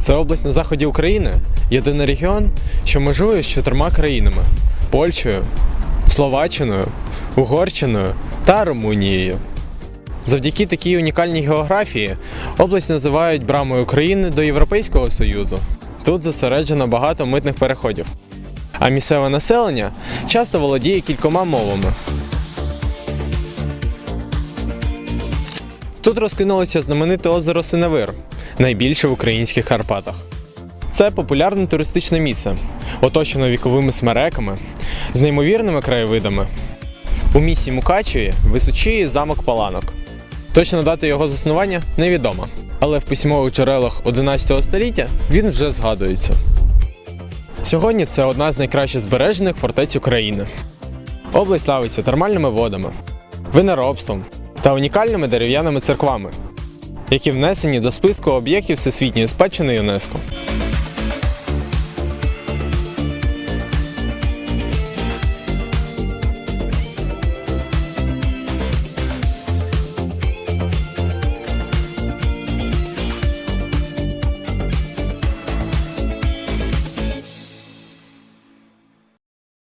Це область на заході України, єдиний регіон, що межує з чотирма країнами: Польщею, Словаччиною, Угорщиною та Румунією. Завдяки такій унікальній географії область називають брамою України до Європейського Союзу. Тут зосереджено багато митних переходів. А місцеве населення часто володіє кількома мовами. Тут розкинулося знамените озеро Синевир, найбільше в українських Карпатах. Це популярне туристичне місце, оточено віковими смереками, з неймовірними краєвидами. У місті Мукачеві височіє замок Паланок. Точна дата його заснування невідома, але в письмових джерелах 11 століття він вже згадується. Сьогодні це одна з найкраще збережених фортець України. Область славиться термальними водами, виноробством та унікальними дерев'яними церквами, які внесені до списку об'єктів Всесвітньої спадщини ЮНЕСКО.